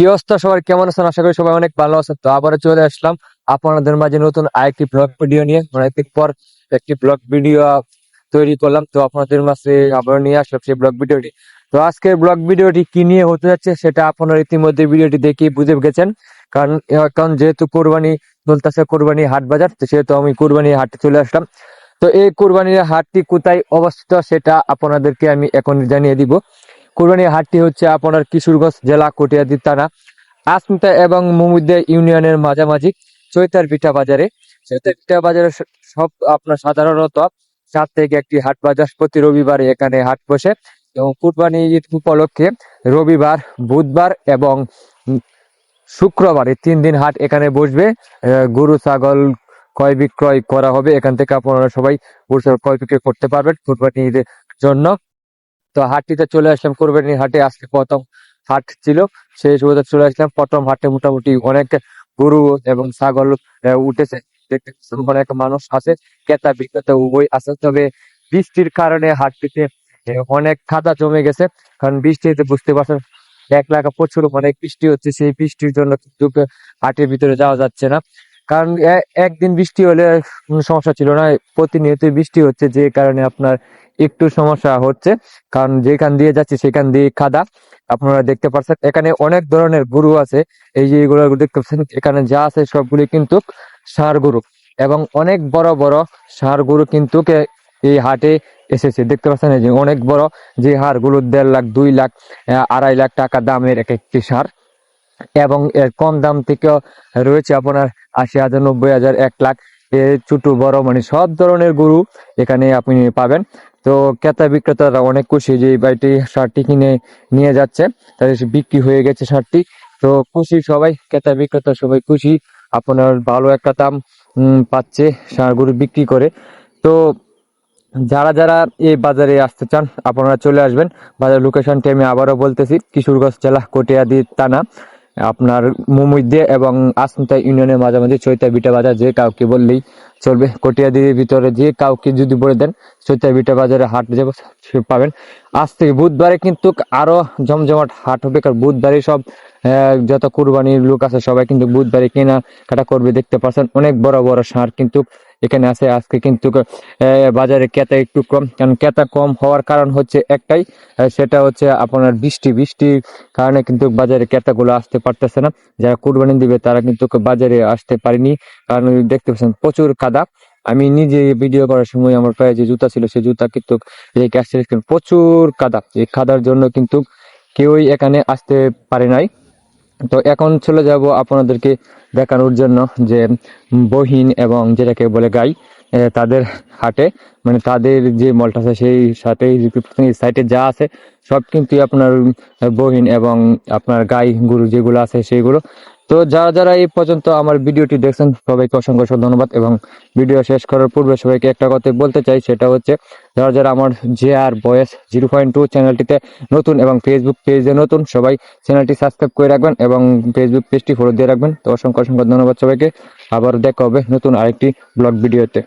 কি অবস্থা? সবার কেমন আছেন? আশা করি সবাই অনেক ভালো আছেন। তো আবারও চলে আসলাম আপনাদের মাঝে নতুন আরেকটি ব্লগ ভিডিও নিয়ে। অনেকদিন পর একটি ব্লগ ভিডিও তৈরি করলাম। তো আপনাদের মাঝে আবার নিয়ে আসলাম সেই ব্লগ ভিডিওটি তো আজকের ব্লগ ভিডিওটি কি নিয়ে হতে যাচ্ছে সেটা আপনারা ইতিমধ্যে ভিডিওটি দেখে বুঝে গেছেন। কারণ এখন যেহেতু কোরবানি চলতেছে কোরবানি হাট বাজার, তো সেহেতু আমি কোরবানি হাটে চলে আসলাম। তো এই কোরবানির হাটটি কোথায় অবস্থিত সেটা আপনাদেরকে আমি এখন জানিয়ে দিব। কোরবানির হাটটি হচ্ছে আপনার কিশোরগঞ্জ জেলা কটিয়াদি থানা, আসমিতা এবং মুমুদ্দে ইউনিয়নের মাঝামাঝি চৈতার পিঠা বাজারে। চৈতার পিঠা বাজারে সব আপনার সাধারণত সাত থেকে একটি হাট বাজার প্রতি রবিবারে এখানে হাট বসে এবং কুরবানি ঈদ উপলক্ষে রবিবার, বুধবার এবং শুক্রবার তিন দিন হাট এখানে বসবে। গরু, ছাগল ক্রয় বিক্রয় করা হবে। এখান থেকে আপনারা সবাই গরু ক্রয় বিক্রয় করতে পারবেন কুরবানি ঈদের জন্য। তো হাটটিতে চলে আসলাম কোরবানির হাটে, আজকে প্রথম হাট ছিল। সেই সুবাদে চলে আসলাম। প্রথম হাটে মোটামুটি অনেক গরু এবং ছাগল উঠেছে। দেখতে অনেক মানুষ আছে। ক্রেতা, বিক্রেতা উভয় আছে। তবে বৃষ্টির কারণে হাটটিতে অনেক খাদা জমে গেছে। কারণ বৃষ্টিতে বুঝতে পারছেন, এক লাখ প্রচুর অনেক বৃষ্টি হচ্ছে। সেই বৃষ্টির জন্য কিন্তু হাটের ভিতরে যাওয়া যাচ্ছে না। কারণ একদিন বৃষ্টি হলে সমস্যা ছিল না। প্রতিনিয়ত বৃষ্টি হচ্ছে, যে কারণে আপনার একটু সমস্যা হচ্ছে। কারণ যেখান দিয়ে যাচ্ছে, সেখান দিয়ে খাদা। আপনারা দেখতে পাচ্ছেন এখানে অনেক ধরনের গরু আছে। এই যে এগুলো দেখতে পাচ্ছেন, এখানে যা আছে সবগুলি কিন্তু ষাঁড় গরু। এবং অনেক বড় বড় ষাঁড় গরু কিন্তু এই হাটে এসেছে। দেখতে পাচ্ছেন, এই যে অনেক বড় যে হাড়গুলো দেড় লাখ, দুই লাখ আড়াই লাখ টাকা দামের এক একটি সার। এবং এর কম দাম থেকেও রয়েছে আপনার আশি হাজার, নব্বই হাজার, এক লাখ। এ বড় মানে সব ধরনের গরু এখানে আপনি পাবেন। তো ক্রেতা বিক্রেতারা অনেক খুশি যে এই বাড়িটি সারটি কিনে নিয়ে যাচ্ছে। তাদের বিক্রি হয়ে গেছে সারটি। তো খুশি সবাই, ক্রেতা বিক্রেতা সবাই খুশি। আপনার ভালো একটা দাম পাচ্ছে সার গরু বিক্রি করে। তো যারা যারা এই বাজারে আসতে চান, আপনারা চলে আসবেন। বাজার লোকেশনটি আমি আবারও বলতেছি, কিশোরগঞ্জ জেলা, কটিয়াদি, থানা। আপনার মুমুইদে এবং আসমিতা ইউনিয়নের মাঝামাঝি চৈতা বিটা বাজার যে কাউকে বললেই চলবে। কটিয়াদির ভিতরে যে কাউকে যদি বলে দেন, চৈতা বিটা বাজারে হাট যাব পাবেন। আজ থেকে বুধবারে কিন্তু আরও জমজমাট হাট হবে, কারণ বুধবারে সব যত কুরবানির লোক আছে সবাই কিন্তু বুধবারে কেনা কাটা করবে, দেখতে পাচ্ছেন। অনেক বড় বড় ষাঁড় কিন্তু এখানে আছে আজকে কিন্তু বাজারে ক্রেতা একটু কম, কারণ ক্রেতা কম হওয়ার কারণ হচ্ছে একটাই সেটা হচ্ছে আপনার বৃষ্টি। বৃষ্টির কারণে কিন্তু বাজারে ক্রেতাগুলো আসতে পারতেছে না। যারা কুরবানি দিবে তারা কিন্তু বাজারে আসতে পারেনি। কারণ দেখতে পাচ্ছেন, প্রচুর কাদা। আমি নিজে ভিডিও করার সময় আমার পায়ে যে জুতা ছিল, সেই জুতা কিন্তু প্রচুর কাদা। এই কাদার জন্য কিন্তু কেউই এখানে আসতে পারে নাই। তো এখন চলে যাব আপনাদেরকে দেখানোর জন্য যে বহিন এবং যেটাকে বলে গাই তাদের হাটে মানে তাদের যে মলটা আছে সেই সাথে সাইটে যা আছে, সব কিন্তু আপনার বহিন এবং আপনার গাই গরু যেগুলো আছে সেইগুলো তো যারা যারা এই পর্যন্ত আমার ভিডিওটি দেখছেন, সবাইকে অসংখ্য অসংখ্য ধন্যবাদ এবং ভিডিও শেষ করার পূর্বে সবাইকে একটা কথা বলতে চাই, সেটা হচ্ছে যারা যারা আমার J R boys zero point two চ্যানেলটিতে নতুন এবং ফেসবুক পেজে নতুন, সবাই চ্যানেলটি সাবস্ক্রাইব করে রাখবেন এবং ফেসবুক পেজটি ফলো দিয়ে রাখবেন। তো অসংখ্য অসংখ্য ধন্যবাদ সবাইকে। আবার দেখা হবে নতুন আরেকটি ব্লগ ভিডিওতে।